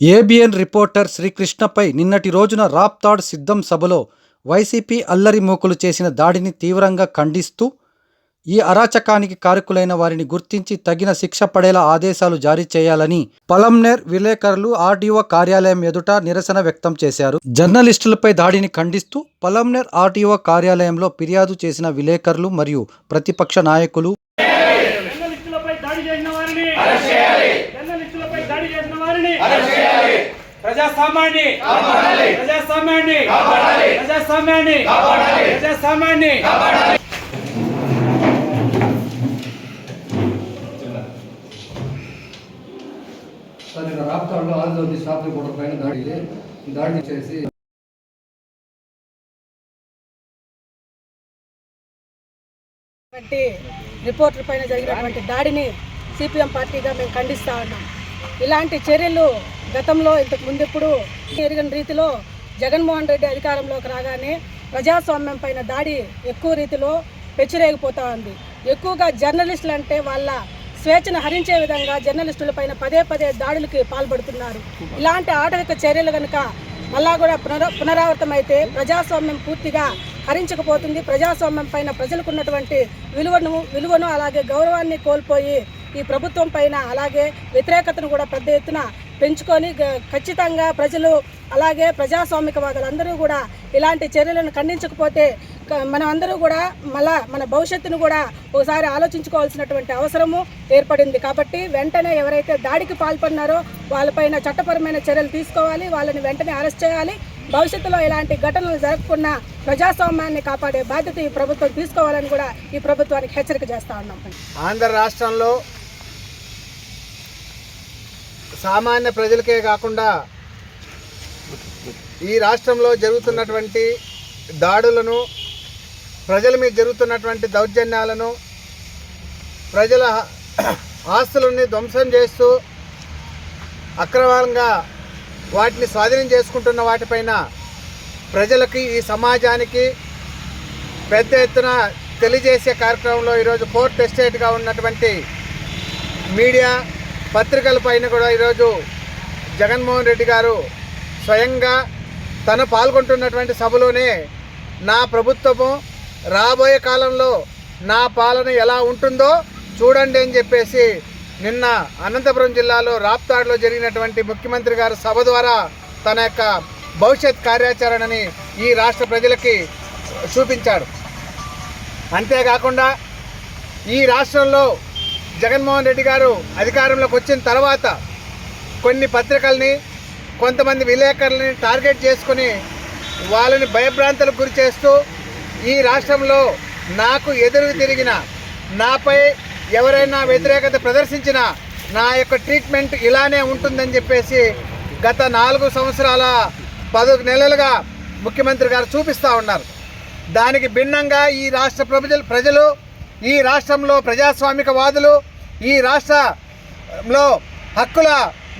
ABN reporter శ్రీకృష్ణపై నిన్నటి రోజున రాప్తాడ్ సిద్ధం సభలో వైసీపీ అల్లరి మూకులు చేసిన దాడిని తీవ్రంగా ఖండిస్తూ ఈ అరాచకానికి కారకులైన వారిని గుర్తించి తగిన శిక్ష పడేలా ఆదేశాలు జారీ చేయాలని పలంనేర్ విలేకరులు ఆర్డీఓ కార్యాలయం ఎదుట నిరసన వ్యక్తం చేశారు. జర్నలిస్టులపై దాడిని ఖండిస్తూ పలంనేర్ ఆర్డీఓ కార్యాలయంలో ఫిర్యాదు చేసిన విలేకరులు మరియు ప్రతిపక్ష నాయకులు జర్నలిస్టులపై దాడి చేసిన వారిని జర్నలిస్టులపై దాడి చేసిన వారిని ప్రజాస్వామ్యాన్ని ప్రజాస్వామ్యాన్ని ప్రజాస్వామ్యాన్ని ప్రజాస్వామ్యాన్ని రాప్తాడులో పైన దాడి దాడి చేసి వంటి రిపోర్టర్ పైన జరిగినటువంటి దాడిని సిపిఎం పార్టీగా మేము ఖండిస్తా ఉన్నాం. ఇలాంటి చర్యలు గతంలో ఇంతకు ముందు ఎప్పుడు ఎరిగిన రీతిలో జగన్మోహన్ రెడ్డి అధికారంలోకి రాగానే ప్రజాస్వామ్యం పైన దాడి ఎక్కువ రీతిలో పెచ్చిరేగిపోతా ఉంది. ఎక్కువగా జర్నలిస్టులు అంటే వాళ్ళ స్వేచ్ఛను హరించే విధంగా జర్నలిస్టుల పైన పదే పదే దాడులకి పాల్పడుతున్నారు. ఇలాంటి ఆటవిక చర్యలు కనుక మళ్ళా కూడా పునర పునరావృతమైతే ప్రజాస్వామ్యం పూర్తిగా హరించకపోతుంది. ప్రజాస్వామ్యం పైన ప్రజలకు ఉన్నటువంటి విలువను విలువను అలాగే గౌరవాన్ని కోల్పోయి ఈ ప్రభుత్వం పైన అలాగే వ్యతిరేకతను కూడా పెద్ద ఎత్తున పెంచుకొని ఖచ్చితంగా ప్రజలు అలాగే ప్రజాస్వామికవాదులందరూ కూడా ఇలాంటి చర్యలను ఖండించకపోతే క- మనం అందరూ కూడా మళ్ళా మన భవిష్యత్తును కూడా ఒకసారి ఆలోచించుకోవాల్సినటువంటి అవసరము ఏర్పడింది. కాబట్టి వెంటనే ఎవరైతే దాడికి పాల్పడినారో వాళ్ళపైన చట్టపరమైన చర్యలు తీసుకోవాలి. వాళ్ళని వెంటనే అరెస్ట్ చేయాలి. భవిష్యత్తులో ఇలాంటి ఘటనలు జరగకుండా ప్రజాస్వామ్యాన్ని కాపాడే బాధ్యత ఈ ప్రభుత్వం తీసుకోవాలని కూడా ఈ ప్రభుత్వానికి హెచ్చరిక చేస్తా ఉన్నాం. ఆంధ్ర రాష్ట్రంలో సామాన్య ప్రజలకే కాకుండా ఈ రాష్ట్రంలో జరుగుతున్నటువంటి దాడులను ప్రజల మీద జరుగుతున్నటువంటి దౌర్జన్యాలను ప్రజల ఆస్తులని ధ్వంసం చేస్తూ అక్రమంగా వాటిని స్వాధీనం చేసుకుంటున్న వాటిపైన ప్రజలకి ఈ సమాజానికి పెద్ద ఎత్తున తెలియజేసే కార్యక్రమంలో ఈరోజు ఫోర్త్ ఎస్టేట్గా ఉన్నటువంటి మీడియా పత్రికల పైన కూడా ఈరోజు జగన్మోహన్ రెడ్డి గారు స్వయంగా తను పాల్గొంటున్నటువంటి సభలోనే నా ప్రభుత్వము రాబోయే కాలంలో నా పాలన ఎలా ఉంటుందో చూడండి అని చెప్పేసి నిన్న అనంతపురం జిల్లాలో రాప్తాడులో జరిగినటువంటి ముఖ్యమంత్రి గారి సభ ద్వారా తన యొక్క భవిష్యత్ కార్యాచరణని ఈ రాష్ట్ర ప్రజలకి చూపించాడు. అంతేకాకుండా ఈ రాష్ట్రంలో జగన్మోహన్ రెడ్డి గారు అధికారంలోకి వచ్చిన తర్వాత కొన్ని పత్రికల్ని కొంతమంది విలేకరులని టార్గెట్ చేసుకుని వాళ్ళని భయభ్రాంతులకు గురి చేస్తూ ఈ రాష్ట్రంలో నాకు ఎదురు తిరిగిన నాపై ఎవరైనా వ్యతిరేకత ప్రదర్శించినా నా యొక్క ట్రీట్మెంట్ ఇలానే ఉంటుందని చెప్పేసి గత నాలుగు సంవత్సరాల పది నెలలుగా ముఖ్యమంత్రి గారు చూపిస్తూ ఉన్నారు. దానికి భిన్నంగా ఈ రాష్ట్ర ప్రజలు ప్రజలు ఈ రాష్ట్రంలో ప్రజాస్వామిక వాదులు ఈ రాష్ట్రంలో హక్కుల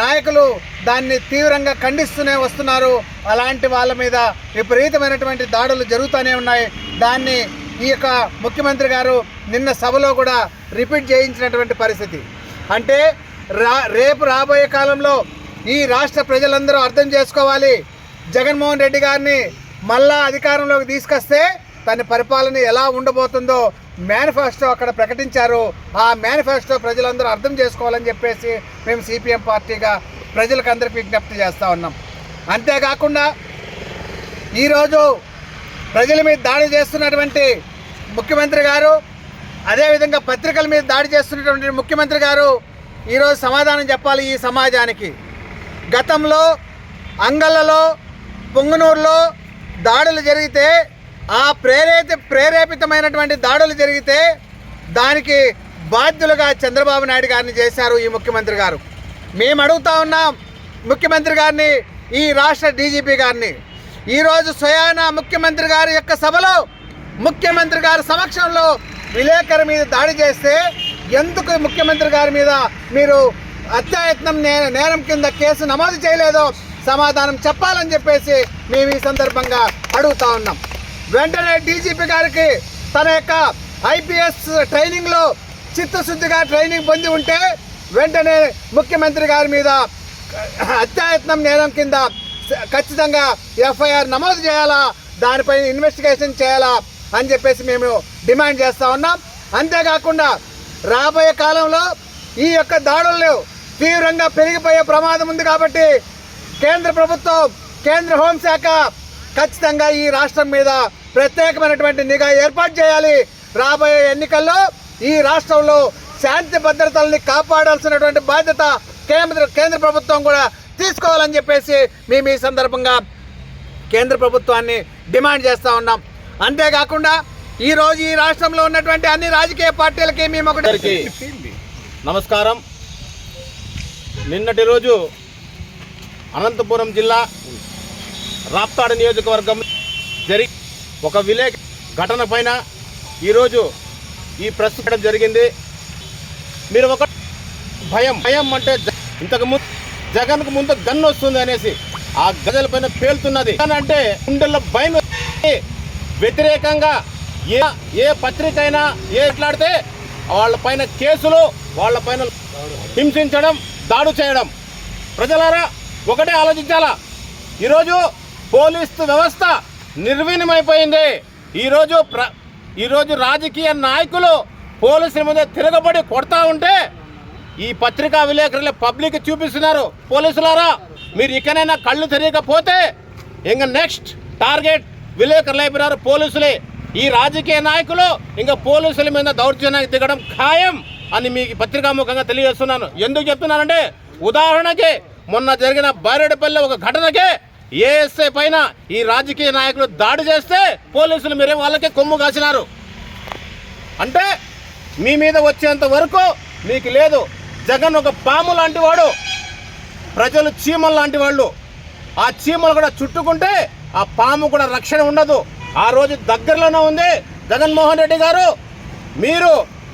నాయకులు దాన్ని తీవ్రంగా ఖండిస్తూనే వస్తున్నారు. అలాంటి వాళ్ళ మీద విపరీతమైనటువంటి దాడులు జరుగుతూనే ఉన్నాయి. దాన్ని ఈ యొక్క ముఖ్యమంత్రి గారు నిన్న సభలో కూడా రిపీట్ చేయించినటువంటి పరిస్థితి. అంటే రా రేపు రాబోయే కాలంలో ఈ రాష్ట్ర ప్రజలందరూ అర్థం చేసుకోవాలి. జగన్మోహన్ రెడ్డి గారిని మళ్ళా అధికారంలోకి తీసుకొస్తే తన పరిపాలన ఎలా ఉండబోతుందో మేనిఫెస్టో అక్కడ ప్రకటించారు. ఆ మేనిఫెస్టో ప్రజలందరూ అర్థం చేసుకోవాలని చెప్పేసి మేము సిపిఎం పార్టీగా ప్రజలకు అందరికీ విజ్ఞప్తి చేస్తూ ఉన్నాం. అంతేకాకుండా ఈరోజు ప్రజల మీద దాడి చేస్తున్నటువంటి ముఖ్యమంత్రి గారు అదేవిధంగా పత్రికల మీద దాడి చేస్తున్నటువంటి ముఖ్యమంత్రి గారు ఈరోజు సమాధానం చెప్పాలి ఈ సమాజానికి. గతంలో అంగళ్ళలో పొంగనూరులో దాడులు జరిగితే ఆ ప్రేరేత ప్రేరేపితమైనటువంటి దాడులు జరిగితే దానికి బాధ్యులుగా చంద్రబాబు నాయుడు గారిని చేశారు ఈ ముఖ్యమంత్రి గారు. మేము అడుగుతా ఉన్నాం ముఖ్యమంత్రి గారిని ఈ రాష్ట్ర డీజీపీ గారిని. ఈరోజు స్వయాన ముఖ్యమంత్రి గారి యొక్క సభలో ముఖ్యమంత్రి గారి సమక్షంలో విలేకరు మీద దాడి చేస్తే ఎందుకు ముఖ్యమంత్రి గారి మీద మీరు అత్యాయత్నం నే- నేరం కింద కేసు నమోదు చేయలేదో సమాధానం చెప్పాలని చెప్పేసి మేము ఈ సందర్భంగా అడుగుతా ఉన్నాం. వెంటనే డీజీపీ గారికి తన యొక్క ఐపీఎస్ ట్రైనింగ్లో చిత్తశుద్ధిగా ట్రైనింగ్ పొంది ఉంటే వెంటనే ముఖ్యమంత్రి గారి మీద అత్యాయత్నం నేరం కింద ఖచ్చితంగా ఎఫ్ఐఆర్ నమోదు చేయాలా? దానిపైన ఇన్వెస్టిగేషన్ చేయాలా? అని చెప్పేసి మేము డిమాండ్ చేస్తూ ఉన్నాం. అంతేకాకుండా రాబోయే కాలంలో ఈ యొక్క దాడులు తీవ్రంగా పెరిగిపోయే ప్రమాదం ఉంది కాబట్టి కేంద్ర ప్రభుత్వం కేంద్ర హోంశాఖ ఖచ్చితంగా ఈ రాష్ట్రం మీద ప్రత్యేకమైనటువంటి నిఘా ఏర్పాటు చేయాలి. రాబోయే ఎన్నికల్లో ఈ రాష్ట్రంలో శాంతి భద్రతల్ని కాపాడాల్సినటువంటి బాధ్యత కేంద్ర కేంద్ర ప్రభుత్వం కూడా తీసుకోవాలని చెప్పేసి మేము ఈ సందర్భంగా కేంద్ర ప్రభుత్వాన్ని డిమాండ్ చేస్తూ ఉన్నాం. అంతేకాకుండా ఈరోజు ఈ రాష్ట్రంలో ఉన్నటువంటి అన్ని రాజకీయ పార్టీలకి మేము ఒకటి నమస్కారం. నిన్నటి రోజు అనంతపురం జిల్లా రాప్తాడు నియోజకవర్గం జరి ఒక విలే ఘటన పైన ఈరోజు ఈ ప్రెస్ జరిగింది. మీరు ఒక భయం భయం అంటే ఇంతకుముందు ఇంతకు ముందు జగన్కు ముందు గన్ను వస్తుంది అనేసి ఆ గజల పైన పేలుతున్నది. అంటే గుండెల్లో భయం వ్యతిరేకంగా ఏ ఏ పత్రిక అయినా ఏ ఎట్లాడితే వాళ్ళ పైన కేసులు వాళ్ళ పైన హింసించడం దాడు చేయడం. ప్రజలారా ఒకటే ఆలోచించాలా? ఈరోజు పోలీసు వ్యవస్థ నిర్వీణమైపోయింది ఈరోజు ప్ర ఈరోజు రాజకీయ నాయకులు పోలీసుల మీద తిరగబడి కొడతా ఉంటే ఈ పత్రికా విలేకరులు పబ్లిక్ చూపిస్తున్నారు. పోలీసులారా మీరు ఇకనైనా కళ్ళు తెరియకపోతే ఇంక నెక్స్ట్ టార్గెట్ విలేకరులు అయిపోయినారు పోలీసులే. ఈ రాజకీయ నాయకులు ఇంకా పోలీసుల మీద దౌర్జన్యానికి దిగడం ఖాయం అని మీకు పత్రికాముఖంగా తెలియజేస్తున్నాను. ఎందుకు చెప్తున్నానంటే ఉదాహరణకి మొన్న జరిగిన బారేడుపల్లి ఒక ఘటనకే ఏఎస్ఐ పైన ఈ రాజకీయ నాయకులు దాడి చేస్తే పోలీసులు మీరే వాళ్ళకే కొమ్ము కాసినారు. అంటే మీ మీద వచ్చేంత వరకు మీకు లేదు. జగన్ ఒక పాము లాంటి వాడు ప్రజలు చీమలు లాంటి వాళ్ళు ఆ చీమలు కూడా చుట్టుకుంటే ఆ పాము కూడా రక్షణ ఉండదు. ఆ రోజు దగ్గరలోనే ఉంది జగన్మోహన్ రెడ్డి గారు. మీరు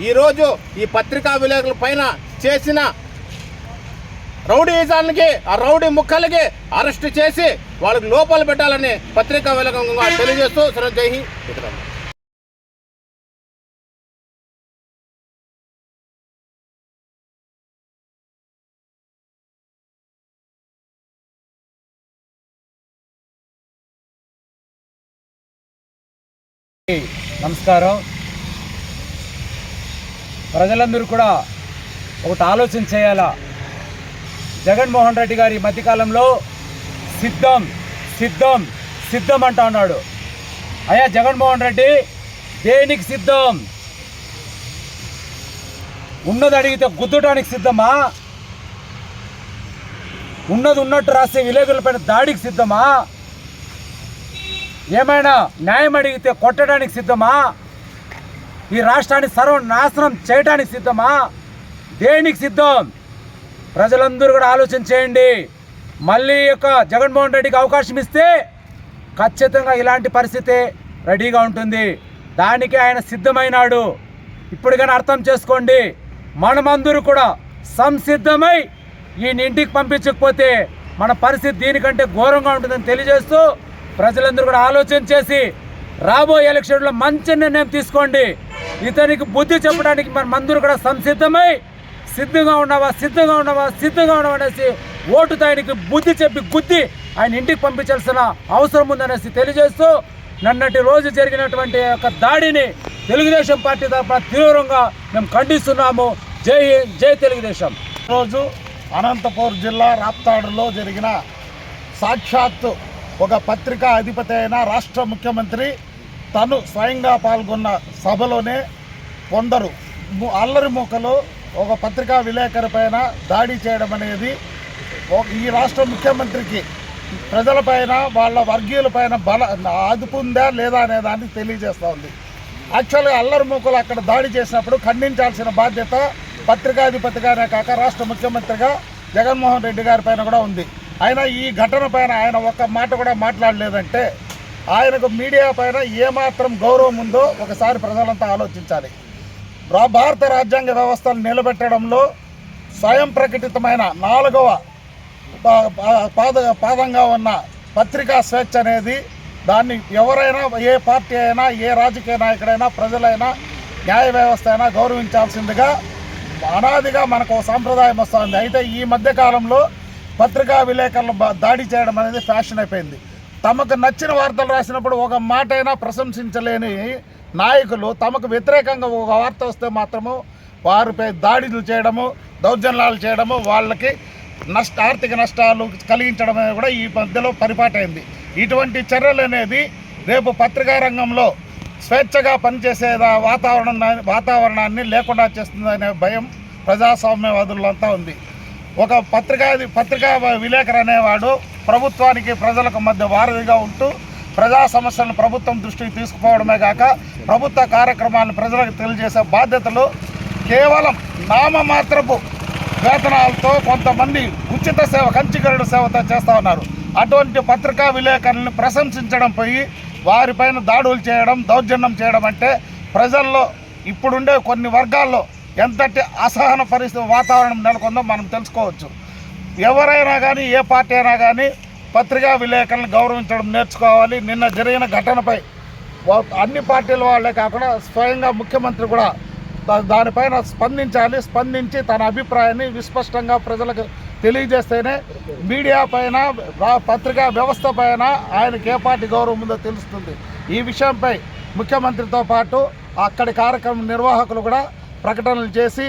ఈరోజు ఈ పత్రికా విలేకరుల పైన చేసిన రౌడీజానికి ఆ రౌడీ ముక్కలకి అరెస్ట్ చేసి వాళ్ళకి లోపాలు పెట్టాలని పత్రికా విలేకరులుగా తెలియజేస్తూ సరే జై హింద్. నమస్కారం. ప్రజలందరూ కూడా ఒకటి ఆలోచన చేయాలా? జగన్మోహన్ రెడ్డి గారి ఈ మధ్యకాలంలో సిద్ధం సిద్ధం సిద్ధం అంటా ఉన్నాడు. అయ్యా జగన్మోహన్ రెడ్డి దేనికి సిద్ధం? ఉన్నది అడిగితే గుద్దటానికి సిద్ధమా? ఉన్నది ఉన్నట్టు రాసే విలేకరులపైన దాడికి సిద్ధమా? ఏమైనా న్యాయం అడిగితే కొట్టడానికి సిద్ధమా? ఈ రాష్ట్రాన్ని సర్వనాశనం చేయడానికి సిద్ధమా? దేనికి సిద్ధం? ప్రజలందరూ కూడా ఆలోచన చేయండి. మళ్ళీ యొక్క జగన్మోహన్ రెడ్డికి అవకాశం ఇస్తే ఖచ్చితంగా ఇలాంటి పరిస్థితి రెడీగా ఉంటుంది. దానికి ఆయన సిద్ధమైనాడు. ఇప్పటికైనా అర్థం చేసుకోండి. మనమందరూ కూడా సంసిద్ధమై ఈ ఇంటికి పంపించకపోతే మన పరిస్థితి దీనికంటే ఘోరంగా ఉంటుందని తెలియజేస్తూ ప్రజలందరూ కూడా ఆలోచన చేసి రాబోయే ఎలక్షన్లో మంచి నిర్ణయం తీసుకోండి. ఇతనికి బుద్ధి చెప్పడానికి మన మందరూ కూడా సంసిద్ధమై సిద్ధంగా ఉన్నావా? సిద్ధంగా ఉన్నావా? సిద్ధంగా ఉన్నావా అనేసి ఓటు దానికి బుద్ధి చెప్పి గుద్ది ఆయన ఇంటికి పంపించాల్సిన అవసరం ఉందనేసి తెలియజేస్తూ నన్నటి రోజు జరిగినటువంటి యొక్క దాడిని తెలుగుదేశం పార్టీ తరఫున తీవ్రంగా మేము ఖండిస్తున్నాము. జై జై తెలుగుదేశం. రోజు అనంతపూర్ జిల్లా రాప్తాడులో జరిగిన సాక్షాత్తు ఒక పత్రికా అధిపతి అయిన రాష్ట్ర ముఖ్యమంత్రి తను స్వయంగా పాల్గొన్న సభలోనే కొందరు అల్లరి మూకలు ఒక పత్రికా విలేకరి పైన దాడి చేయడం అనేది ఒక- ఈ రాష్ట్ర ముఖ్యమంత్రికి ప్రజలపైన వాళ్ళ వర్గీయులపైన బల అదుపు లేదా అనే దాన్ని తెలియజేస్తూ ఉంది. యాక్చువల్గా అల్లరి మూకలు అక్కడ దాడి చేసినప్పుడు ఖండించాల్సిన బాధ్యత పత్రికాధిపతిగానే కాక రాష్ట్ర ముఖ్యమంత్రిగా జగన్మోహన్ రెడ్డి గారి పైన కూడా ఉంది. ఆయన ఈ ఘటన పైన ఆయన ఒక్క మాట కూడా మాట్లాడలేదంటే ఆయనకు మీడియా పైన ఏమాత్రం గౌరవం ఉందో ఒకసారి ప్రజలంతా ఆలోచించాలి. భారత రాజ్యాంగ వ్యవస్థను నిలబెట్టడంలో స్వయం ప్రకటితమైన నాలుగవ పా- పా- పాద పాదంగా ఉన్న పత్రికా స్వేచ్ఛ అనేది దాన్ని ఎవరైనా ఏ పార్టీ అయినా ఏ రాజకీయ నాయకుడైనా ప్రజలైనా న్యాయ వ్యవస్థ అయినా గౌరవించాల్సిందిగా అనాదిగా మనకు ఒక సాంప్రదాయం వస్తుంది. అయితే ఈ మధ్యకాలంలో పత్రికా విలేకరులు దాడి చేయడం అనేది ఫ్యాషన్ అయిపోయింది. తమకు నచ్చిన వార్తలు రాసినప్పుడు ఒక మాట అయినా ప్రశంసించలేని నాయకులు తమకు వ్యతిరేకంగా ఒక వార్త వస్తే మాత్రము వారిపై దాడులు చేయడము దౌర్జన్యాలు చేయడము వాళ్ళకి నష్ట ఆర్థిక నష్టాలు కలిగించడం కూడా ఈ మధ్యలో పరిపాటైంది. ఇటువంటి చర్యలు అనేది రేపు పత్రికా రంగంలో స్వేచ్ఛగా పనిచేసే వాతావరణం వాతావరణాన్ని లేకుండా చేస్తుందనే భయం ప్రజాస్వామ్యవాదులంతా ఉంది. ఒక పత్రికా పత్రికా విలేకరు అనేవాడు ప్రభుత్వానికి ప్రజలకు మధ్య వారధిగా ఉంటూ ప్రజా సమస్యలను ప్రభుత్వం దృష్టికి తీసుకుపోవడమే కాక ప్రభుత్వ కార్యక్రమాలను ప్రజలకు తెలియజేసే బాధ్యతలు కేవలం నామమాత్రపు వేతనాలతో కొంతమంది ఉచిత సేవ కంచికరుడు సేవతో చేస్తూ ఉన్నారు. అటువంటి పత్రికా విలేకరులను ప్రశంసించడం పోయి వారిపైన దాడులు చేయడం దౌర్జన్యం చేయడం అంటే ప్రజల్లో ఇప్పుడుండే కొన్ని వర్గాల్లో ఎంతటి అసహన పరిస్థితి వాతావరణం నెలకొందో మనం తెలుసుకోవచ్చు. ఎవరైనా కానీ ఏ పార్టీ అయినా కానీ పత్రికా విలేకరులను గౌరవించడం నేర్చుకోవాలి. నిన్న జరిగిన ఘటనపై అన్ని పార్టీల వాళ్ళే కాకుండా స్వయంగా ముఖ్యమంత్రి కూడా దానిపైన స్పందించాలి. స్పందించి తన అభిప్రాయాన్ని విస్పష్టంగా ప్రజలకు తెలియజేస్తేనే మీడియా పైన పత్రికా వ్యవస్థ పైన ఆయనకి ఏ పార్టీ గౌరవం ఉందో తెలుస్తుంది. ఈ విషయంపై ముఖ్యమంత్రితో పాటు అక్కడి కార్యక్రమం నిర్వాహకులు కూడా ప్రకటనలు చేసి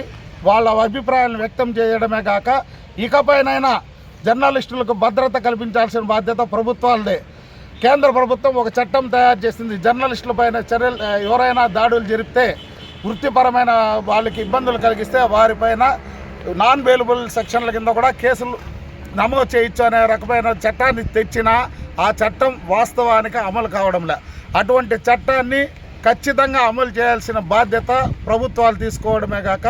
వాళ్ళ అభిప్రాయాలను వ్యక్తం చేయడమే కాక ఇకపైనైనా జర్నలిస్టులకు భద్రత కల్పించాల్సిన బాధ్యత ప్రభుత్వాలదే. కేంద్ర ప్రభుత్వం ఒక చట్టం తయారు చేసింది. జర్నలిస్టుల పైన చర్యలు ఎవరైనా దాడులు జరిపితే వృత్తిపరమైన వాళ్ళకి ఇబ్బందులు కలిగిస్తే వారిపైన నాన్ వేలబుల్ సెక్షన్ల కింద కూడా కేసులు నమోదు చేయొచ్చు అనే రకమైన చట్టాన్ని తెచ్చినా ఆ చట్టం వాస్తవానికి అమలు కావడంలే. అటువంటి చట్టాన్ని ఖచ్చితంగా అమలు చేయాల్సిన బాధ్యత ప్రభుత్వాలు తీసుకోవడమే కాక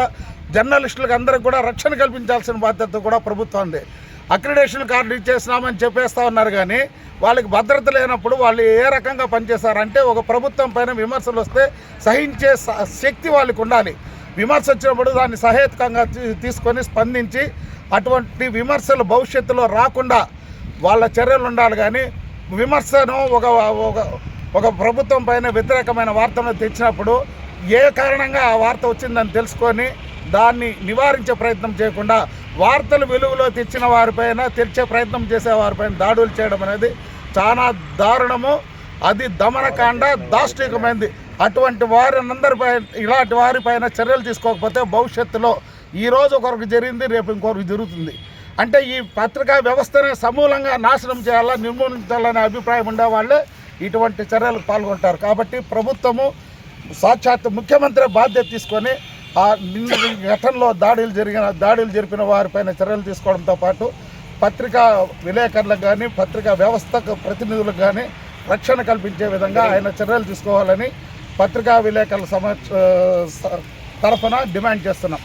జర్నలిస్టులకు అందరికి కూడా రక్షణ కల్పించాల్సిన బాధ్యత కూడా ప్రభుత్వంది అక్రిడేషన్ కార్డు ఇచ్చేసినామని చెప్పేస్తా ఉన్నారు కానీ వాళ్ళకి భద్రత లేనప్పుడు వాళ్ళు ఏ రకంగా పనిచేస్తారంటే ఒక ప్రభుత్వం పైన విమర్శలు వస్తే సహించే స- శక్తి వాళ్ళకి ఉండాలి. విమర్శ వచ్చినప్పుడు దాన్ని సహేతుకంగా తీ- తీసుకొని స్పందించి అటువంటి విమర్శలు భవిష్యత్తులో రాకుండా వాళ్ళ చర్యలు ఉండాలి కానీ విమర్శను ఒక ఒక ఒక ప్రభుత్వం పైన వ్యతిరేకమైన వార్తను తెచ్చినప్పుడు ఏ కారణంగా ఆ వార్త వచ్చిందని తెలుసుకొని దాన్ని నివారించే ప్రయత్నం చేయకుండా వార్తలు వెలుగులో తెచ్చిన వారిపైన తెచ్చే ప్రయత్నం చేసే వారిపైన దాడులు చేయడం అనేది చాలా దారుణము. అది దమనకాండ దాష్టికమైంది. అటువంటి వారినందరిపై ఇలాంటి వారిపైన చర్యలు తీసుకోకపోతే భవిష్యత్తులో ఈరోజు ఒకరికి జరిగింది రేపు ఇంకొకరికి జరుగుతుంది. అంటే ఈ పత్రికా వ్యవస్థనే సమూలంగా నాశనం చేయాలా నిర్మూలించాలనే అభిప్రాయం ఉండేవాళ్ళే ఇటువంటి చర్యలకు పాల్గొంటారు. కాబట్టి ప్రభుత్వము సాక్షాత్ ముఖ్యమంత్రి బాధ్యత తీసుకొని ఘటనలో దాడులు జరిగిన దాడులు జరిపిన వారిపైన చర్యలు తీసుకోవడంతో పాటు పత్రికా విలేకరులకు కానీ పత్రికా వ్యవస్థకు ప్రతినిధులకు కానీ రక్షణ కల్పించే విధంగా ఆయన చర్యలు తీసుకోవాలని పత్రికా విలేకరుల సమ తరఫున డిమాండ్ చేస్తున్నాం.